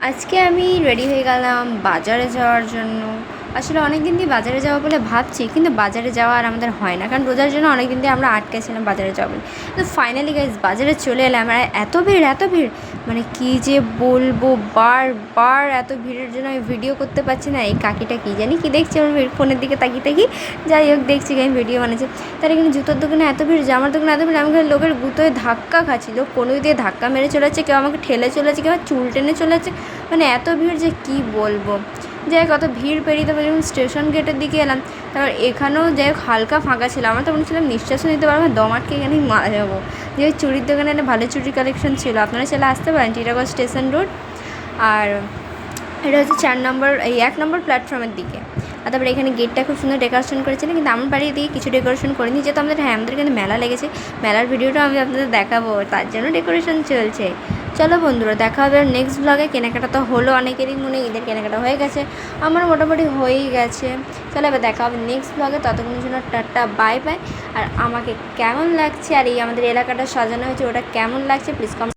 আজকে আমি রেডি হয়ে গেলাম বাজারে যাওয়ার জন্য। আসলে অনেক দিন দিয়ে বাজারে যাওয়া বলে ভাবছি, কিন্তু বাজারে যাওয়া আর আমাদের হয় না। কারণ রোজার জন্য অনেক দিন দিয়ে আমরা আটকে ছিলাম বাজারে যাওয়া বলে। তো ফাইনালি গাইজ বাজারে চলে এলাম। আর এত ভিড় এত ভিড়! মানে কী যে বলব, বার বার এত ভিড়ের জন্য আমি ভিডিও করতে পারছি না। এই কাকিটা কী জানি, কি দেখছি আমার ফোনের দিকে তাকিয়ে তাকি যাই হোক, দেখছি আমি ভিডিও বানাচ্ছি। তার এখানে জুতোর দোকানে এত ভিড় জামার দোকানে এত ভিড়, আমি লোকের গুঁতোয় ধাক্কা খাচ্ছি। লোক কোনো দিয়ে ধাক্কা মেরে চলে যাচ্ছে, কেউ আমাকে ঠেলে চলে কেউ চুল টেনে চলে যাচ্ছে। মানে এত ভিড় যে কি বলব? যাই হোক অত ভিড় পেরিয়ে তারপর যখন স্টেশন গেটের দিকে এলাম তারপর এখানেও যাই হোক হালকা ফাঁকা ছিল। আমার তখন ছিলাম নিঃশ্বাসও নিতে পারব না, দম আটকে এখানেই মারা যাব। যে চুরির দোকানে একটা ভালো চুরির কালেকশন ছিল। আপনারা চলে আসতে পারেন টিটাগড় স্টেশন রোড। আর এটা হচ্ছে চার নম্বর এই এক নম্বর প্ল্যাটফর্মের দিকে। আর তারপরে এখানে গেটটা খুব সুন্দর ডেকোরেশন করেছিল কিন্তু আমার বাড়ির দিকে কিছু ডেকোরেশন করিনি। যেহেতু আমাদের হ্যাঁ আমাদের এখানে মেলা লেগেছে। মেলার ভিডিওটা আমি আপনাদের দেখাবো তার জন্য ডেকোরেশন চলছে। চলো বন্ধুরা, দেখা হবে নেক্সট ব্লগে কেনাকাটা তো হলো অনেকেরই মনে, ঈদের কেনাকাটা হয়ে গেছে। আমার মোটামুটি হয়েই গেছে। চলো এবার দেখা হবে নেক্সট ব্লগে ততক্ষণের জন্য টাটা বাই বাই আর আমাকে কেমন লাগছে আর এই আমাদের এলাকাটা সাজানো হয়েছে, ওটা কেমন লাগছে প্লিজ কমেন্ট